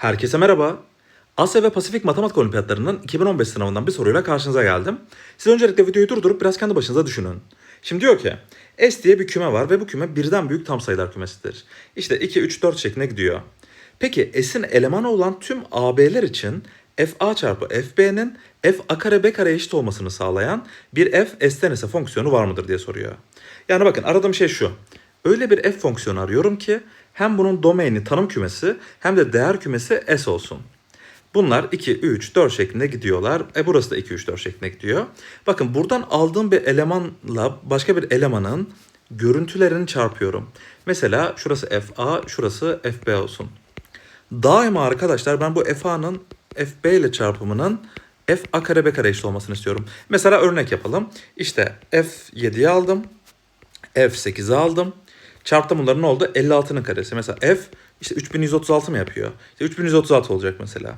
Herkese merhaba. Asya ve Pasifik Matematik Olimpiyatlarının 2015 sınavından bir soruyla karşınıza geldim. Siz öncelikle videoyu durdurup biraz kendi başınıza düşünün. Şimdi diyor ki S diye bir küme var ve bu küme birden büyük tam sayılar kümesidir. İşte 2, 3, 4 şeklinde gidiyor. Peki S'in elemanı olan tüm AB'ler için FA çarpı FB'nin F A kare B kare eşit olmasını sağlayan bir F S'ten S'e fonksiyonu var mıdır diye soruyor. Yani bakın aradığım şey şu. Öyle bir F fonksiyonu arıyorum ki hem bunun domaini tanım kümesi hem de değer kümesi S olsun. Bunlar 2, 3, 4 şeklinde gidiyorlar. E burası da 2, 3, 4 şeklinde gidiyor. Bakın buradan aldığım bir elemanla başka bir elemanın görüntülerini çarpıyorum. Mesela şurası FA, şurası FB olsun. Daima arkadaşlar ben bu FA'nın FB ile çarpımının F A kare B kare eşit olmasını istiyorum. Mesela örnek yapalım. İşte F7'yi aldım. F8'i aldım. Çarptım bunların ne oldu? 56'nın karesi. Mesela F işte 3136 mı yapıyor? İşte 3136 olacak mesela.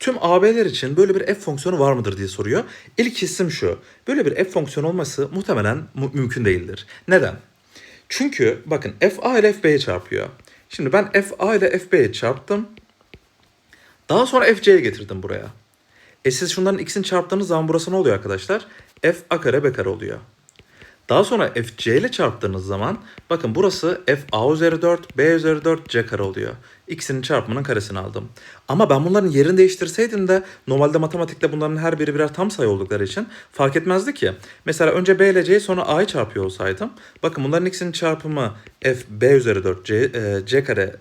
Tüm AB'ler için böyle bir F fonksiyonu var mıdır diye soruyor. İlk hissim şu. Böyle bir F fonksiyonu olması muhtemelen mu- mümkün değildir. Neden? Çünkü bakın FA ile FB'ye çarpıyor. Şimdi ben FA ile FB'ye çarptım. Daha sonra FC'ye getirdim buraya. E siz şunların ikisini çarptığınız zaman burası ne oluyor arkadaşlar? F A kare B kare oluyor. Daha sonra FC ile çarptığınız zaman bakın burası F A üzeri 4, B üzeri 4, C kare oluyor. İkisinin çarpımının karesini aldım. Ama ben bunların yerini değiştirseydim de normalde matematikte bunların her biri birer tam sayı oldukları için fark etmezdi ki. Mesela önce B ile C'yi sonra A'yı çarpıyor olsaydım. Bakın bunların ikisinin çarpımı F B üzeri 4, C, e, C kare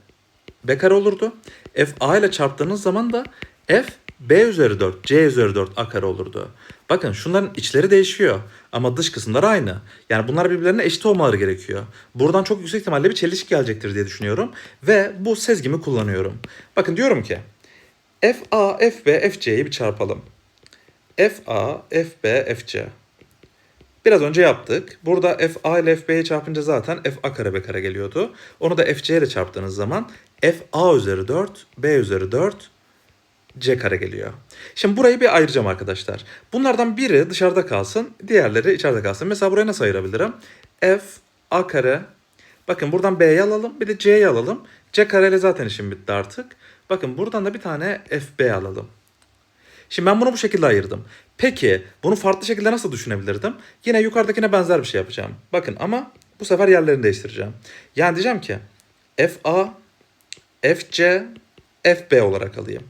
B kare olurdu. F A ile çarptığınız zaman da F B üzeri 4, C üzeri 4 A kare olurdu. Bakın şunların içleri değişiyor ama dış kısımları aynı. Yani bunlar birbirlerine eşit olmaları gerekiyor. Buradan çok yüksek ihtimalle bir çelişki gelecektir diye düşünüyorum. Ve bu sezgimi kullanıyorum. Bakın diyorum ki F A, F B, F C'yi bir çarpalım. F A, F B, F C. Biraz önce yaptık. Burada f a ile f b'ye çarpınca zaten f a kare b kare geliyordu. Onu da f c ile çarptığınız zaman f a üzeri 4, b üzeri 4, c kare geliyor. Şimdi burayı bir ayıracağım arkadaşlar. Bunlardan biri dışarıda kalsın, diğerleri içeride kalsın. Mesela burayı nasıl ayırabilirim? f a kare. Bakın buradan b'yi alalım, bir de c'yi alalım. c kare ile zaten işim bitti artık. Bakın buradan da bir tane f b alalım. Şimdi ben bunu bu şekilde ayırdım. Peki bunu farklı şekilde nasıl düşünebilirdim? Yine yukarıdakine benzer bir şey yapacağım. Bakın ama bu sefer yerlerini değiştireceğim. Yani diyeceğim ki FA, FC, FB olarak alayım.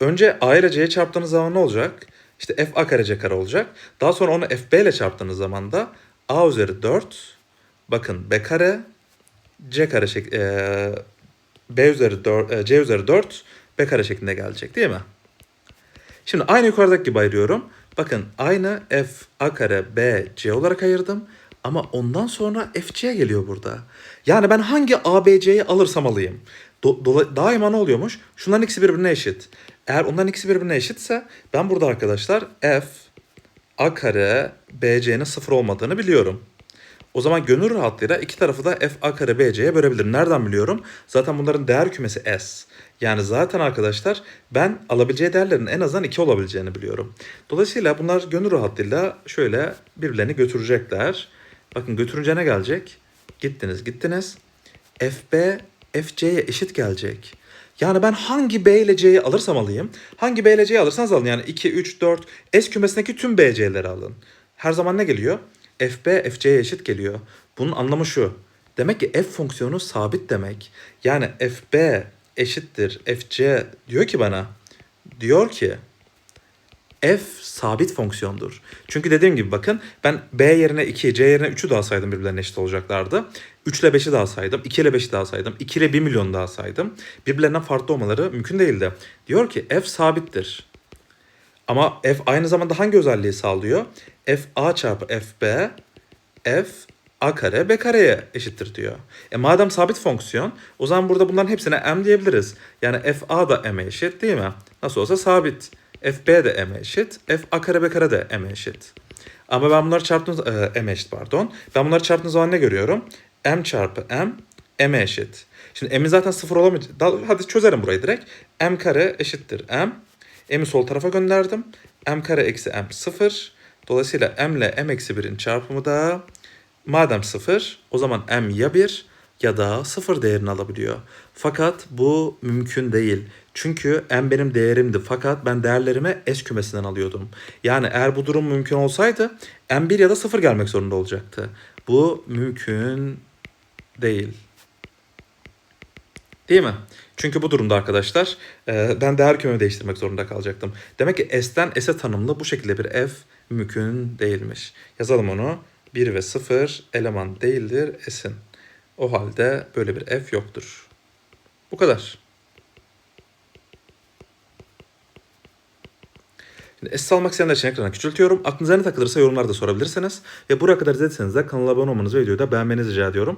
Önce A ile C'ye çarptığınız zaman ne olacak? İşte F A kare C kare olacak. Daha sonra onu FB ile çarptığınız zaman da A üzeri 4, bakın B kare, C kare şek eee, B üzeri 4, eee, C üzeri 4, B kare şeklinde gelecek değil mi? Şimdi aynı yukarıdaki gibi ayırıyorum. Bakın aynı f a kare b c olarak ayırdım. Ama ondan sonra f c geliyor burada. Yani ben hangi a b c'yi alırsam alayım. Do- dola- daima ne oluyormuş? Şunların ikisi birbirine eşit. Eğer onların ikisi birbirine eşitse ben burada arkadaşlar f a kare b c'nin sıfır olmadığını biliyorum. O zaman gönül rahatlığıyla iki tarafı da f a kare b c'ye bölebilirim. Nereden biliyorum? Zaten bunların değer kümesi s. Yani zaten arkadaşlar ben alabileceği değerlerin en azından 2 olabileceğini biliyorum. Dolayısıyla bunlar gönül rahatlığıyla şöyle birbirlerini götürecekler. Bakın götürünce ne gelecek? Gittiniz gittiniz. FB FC'ye eşit gelecek. Yani ben hangi B ile C'yi alırsam alayım. Hangi B ile C'yi alırsanız alın. Yani 2, 3, 4 S kümesindeki tüm BC'leri alın. Her zaman ne geliyor? FB FC'ye eşit geliyor. Bunun anlamı şu. Demek ki f fonksiyonu sabit demek. Yani fb eşittir fc diyor ki bana. Diyor ki f sabit fonksiyondur. Çünkü dediğim gibi bakın ben b yerine 2, c yerine 3'ü daha saydım birbirlerine eşit olacaklardı. 3 ile 5'i daha saydım, 2 ile 5'i daha saydım, 2 ile 1 milyon daha saydım. Birbirlerinden farklı olmaları mümkün değildi. Diyor ki f sabittir. Ama f aynı zamanda hangi özelliği sağlıyor? f a çarpı f b f a kare b kareye eşittir diyor. E madem sabit fonksiyon o zaman burada bunların hepsine m diyebiliriz. Yani f a da m'e eşit değil mi? Nasıl olsa sabit. F b de m'e eşit. f a kare b kare de m'e eşit. Ama ben bunları çarptığım e, m'e eşit pardon. Ben bunları çarptığım zaman ne görüyorum? m çarpı m m'e eşit. Şimdi m'in zaten sıfır olamayacak. Hadi çözelim burayı direkt. m kare eşittir m. m'i sol tarafa gönderdim. m kare eksi m sıfır. Dolayısıyla m ile m eksi 1'in çarpımı da madem sıfır o zaman m ya 1 ya da 0 değerini alabiliyor. Fakat bu mümkün değil. Çünkü n benim değerimdi fakat ben değerlerimi S kümesinden alıyordum. Yani eğer bu durum mümkün olsaydı n 1 ya da 0 gelmek zorunda olacaktı. Bu mümkün değil. Değil mi? Çünkü bu durumda arkadaşlar e, ben değer kümemi değiştirmek zorunda kalacaktım. Demek ki S'ten S'e tanımlı bu şekilde bir F mümkün değilmiş. Yazalım onu. 1 ve 0 eleman değildir S'in. O halde böyle bir F yoktur. Bu kadar. Şimdi S almak isteyenler için ekrana küçültüyorum. Aklınıza ne takılırsa yorumlarda sorabilirsiniz. Ve buraya kadar izlediyseniz de kanala abone olmanızı ve videoyu da beğenmenizi rica ediyorum.